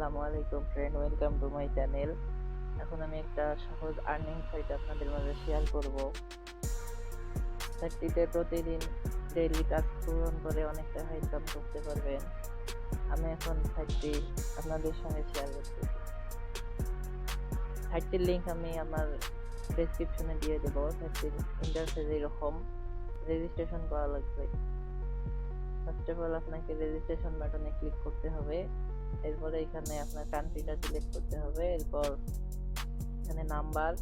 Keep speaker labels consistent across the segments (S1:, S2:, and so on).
S1: আসসালামু আলাইকুম friend welcome to my channel এখন আমি একটা সহজ আর্নিং সাইট আপনাদের মাঝে শেয়ার করব। সাইটটিতে প্রতিদিন ডেইলি টাস্ক পূরণ করে অনেক টাকা ইনকাম করতে পারবেন। আমি এখন সাইটটি আপনাদের সঙ্গে শেয়ার করতেছি। সাইটটির লিংক আমি আমার ডেসক্রিপশনে দিয়ে দেবো। সাইটটির ইন্টারফেস এরকম। রেজিস্ট্রেশন করা লাগবে। ফার্স্ট অফ অল আপনাকে রেজিস্ট্রেশন বাটনে ক্লিক করতে হবে। এরপরে এখানে আপনার কান্ট্রিটা সিলেক্ট করতে হবে। এরপর এখানে নাম্বার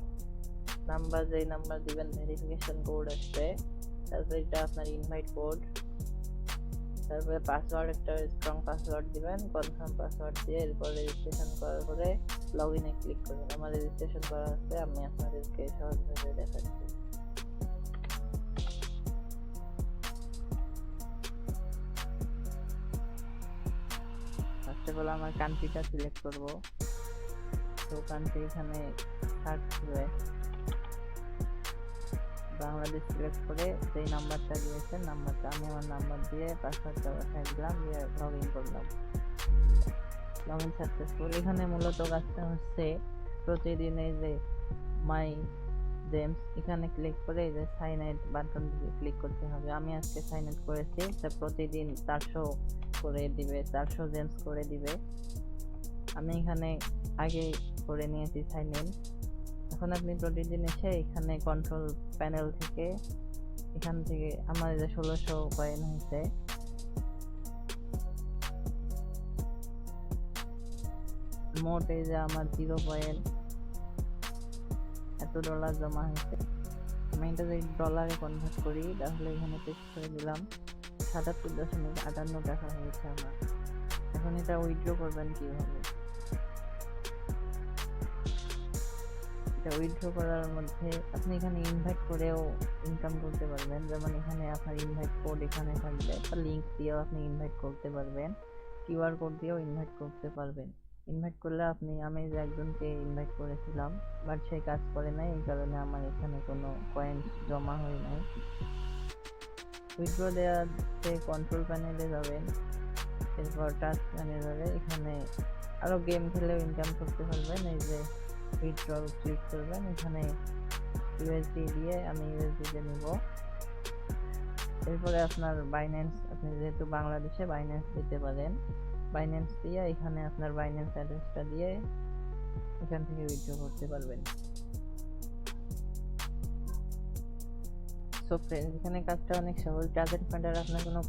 S1: নাম্বার যেই নাম্বার দিবেন ভেরিফিকেশন কোড আসবে। তারপর এটা আপনার ইনভাইট কোড তারপরে পাসওয়ার্ড একটা স্ট্রং পাসওয়ার্ড দিবেন কনফার্ম পাসওয়ার্ড দিয়ে এরপর রেজিস্ট্রেশন করার পরে লগ ইনে ক্লিক করবেন। আমার রেজিস্ট্রেশন করা আছে, আমি আপনাদেরকে সহজভাবে দেখাচ্ছি। ফার্স্ট অফ আমার কান্ট্রিটা সিলেক্ট করব। তো কান্ট্রি এখানে সার্চ করে বাংলাদেশ সিলেক্ট করে যেই নাম্বারটা দিয়েছে নাম্বারটা আমি আমার নাম্বার দিয়ে পাসওয়ার্ডটা বসাই দিলাম, দিয়ে লগ ইন করলাম। লগ ইন সাকসেসফুল এখানে মূলত কাজটা হচ্ছে প্রতিদিন যে মাই জেমস এখানে ক্লিক করে এই যে সাইন আউট বাটন ক্লিক করতে হবে। আমি আজকে সাইন আউট করেছি তা প্রতিদিন চারশো করে দিবে, চারশো জেমস করে দিবে। আমি এখানে আগে করে নিয়েছি সাইন ইন এখন আপনি প্রতিদিন এসে এখানে কন্ট্রোল প্যানেল থেকে, এখান থেকে আমার যে ষোলোশো কয়েন হয়েছে। মোট এই যে আমার জিরো পয়েন্ট এত ডলার জমা হয়েছে। আমি এটা যদি ডলারে কনভার্ট করি, তাহলে এখানে পেস্ট করে দিলাম, সাতাত্তর দশমিক আটান্ন টাকা হয়েছে আমার। এখন এটা উইথড্র করবেন কীভাবে? এটা উইথড্র করার মধ্যে আপনি এখানে ইনভাইট করেও ইনকাম করতে পারবেন। যেমন এখানে আপনার ইনভাইট কোড এখানে থাকবে বা লিঙ্ক দিয়েও আপনি ইনভাইট করতে পারবেন। কিউআর কোড দিয়েও ইনভাইট করতে পারবেন। ইনভাইট করলে আপনি, আমি যে একজনকে ইনভাইট করেছিলাম বাট সে কাজ করে নাই, এই কারণে আমার এখানে কোনো কয়েন্স জমা হয় নাই। উইথড্র দেওয়াতে কন্ট্রোল প্যানেলে যাবেন, এরপর টাচ ম্যানেজারে এখানে আরও গেম খেলেও ইনকাম করতে পারবেন, এই যে উইথড্র ক্লিক করবেন, এখানে ইউএসডি দিয়ে আমি ইউএসডিতে নিব। এরপরে আপনার বাইন্যান্স আপনি যেহেতু বাংলাদেশে বাইন্যান্স দিতে পারেন বাইন্যান্স দিয়ে, এখানে আপনার বাইন্যান্স অ্যাড্রেসটা দিয়ে এখান থেকে উইথড্র করতে পারবেন। সো ফ্রেন্ডস এখানে কাজটা অনেক সহজ। যাদের ফ্রেন্ডের আপনার কোনো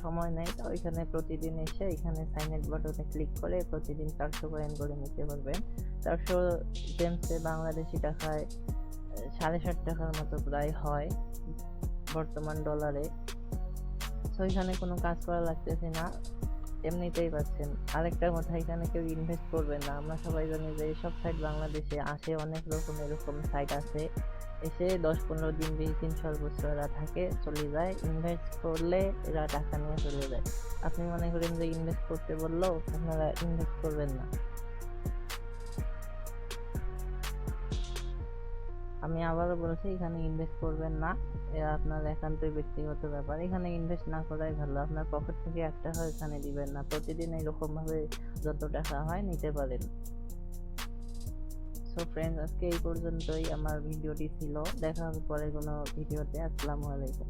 S1: সময় নেই, তো এখানে প্রতিদিন এসে এখানে সাইন আপ বাটনে ক্লিক করে প্রতিদিন চারশো কয়েন করে নিতে পারবেন। চারশো জেমসে বাংলাদেশি টাকায় সাড়ে ষাট টাকার মতো প্রায় হয় বর্তমান ডলারে সো এখানে কোনো কাজ করা লাগতেছে না। এমনিতেই পাচ্ছেন। আরেকটা কথা এখানে কেউ ইনভেস্ট করবেন না। আমরা সবাই জানি যে এইসব সাইট বাংলাদেশে আসে, অনেক রকম এরকম সাইট আছে। এসে দশ পনেরো দিন, বিশ দিন সর্বোচ্চ এরা থাকে, চলে যায়। ইনভেস্ট করলে এরা টাকা নিয়ে চলে যায়। আপনি মনে করেন যে ইনভেস্ট করতে বলল আপনারা ইনভেস্ট করবেন না। আমি আবারও বলছি, এখানে ইনভেস্ট করবেন না। এরা আপনার একান্তই ব্যক্তিগত ব্যাপার। এখানে ইনভেস্ট না করাই ভালো। আপনার পকেট থেকে এক টাকা এখানে দিবেন না। প্রতিদিন এইরকমভাবে যত টাকা হয় নিতে পারেন। সো ফ্রেন্ডস আজকে এই পর্যন্তই। আমার ভিডিওটি ছিল। দেখা হবে পরে কোনো ভিডিওতে। আসসালামু আলাইকুম।